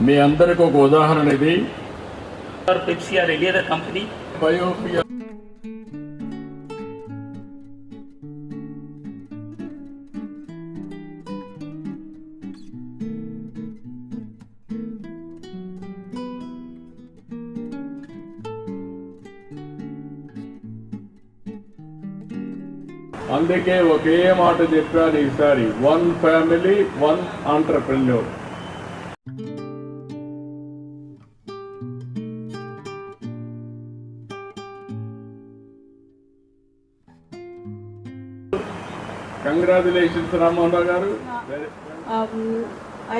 మీ అందరికి ఒక ఉదాహరణ ఇది. బయోపియా అందుకే ఒకే మాట చెప్పాను ఈసారి. One family one entrepreneur congratulations Rammohan garu.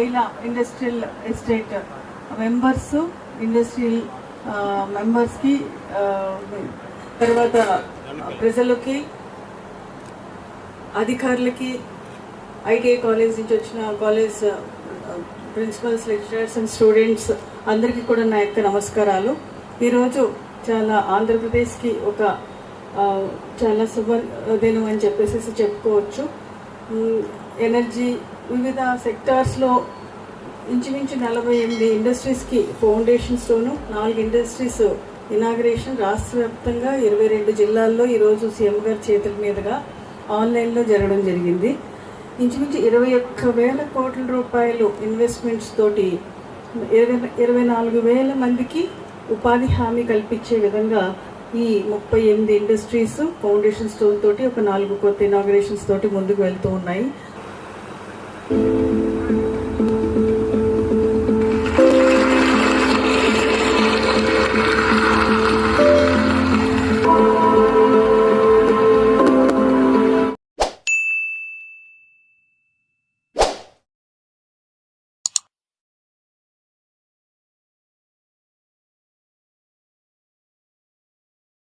IALA industrial estate members industrial మెంబర్స్కి తర్వాత ప్రజలకి అధికారులకి ఐటీఐ కాలేజ్ నుంచి వచ్చిన college principals lecturers and students అందరికీ కూడా నా యొక్క నమస్కారాలు. ఈరోజు చాలా ఆంధ్రప్రదేశ్కి ఒక చాలా శుభదినం అని చెప్పేసి చెప్పుకోవచ్చు. ఎనర్జీ వివిధ సెక్టార్స్లో ఇంచుమించు నలభై ఎనిమిది ఇండస్ట్రీస్కి ఫౌండేషన్స్తోనూ నాలుగు ఇండస్ట్రీస్ ఇనాగ్రేషన్ రాష్ట్ర వ్యాప్తంగా ఇరవై రెండు జిల్లాల్లో ఈరోజు సీఎం గారి చేతుల మీదుగా ఆన్లైన్లో జరగడం జరిగింది. ఇంచుమించు ఇరవై ఒక్క వేల కోట్ల రూపాయలు ఇన్వెస్ట్మెంట్స్ తోటి ఇరవై ఇరవై నాలుగు వేల మందికి ఉపాధి హామీ కల్పించే విధంగా ఈ ముప్పై ఎనిమిది ఇండస్ట్రీస్ ఫౌండేషన్ స్టోన్ తోటి ఒక నాలుగు కొత్త ఇనాగ్రేషన్స్ తోటి ముందుకు వెళ్తూ ఉన్నాయి.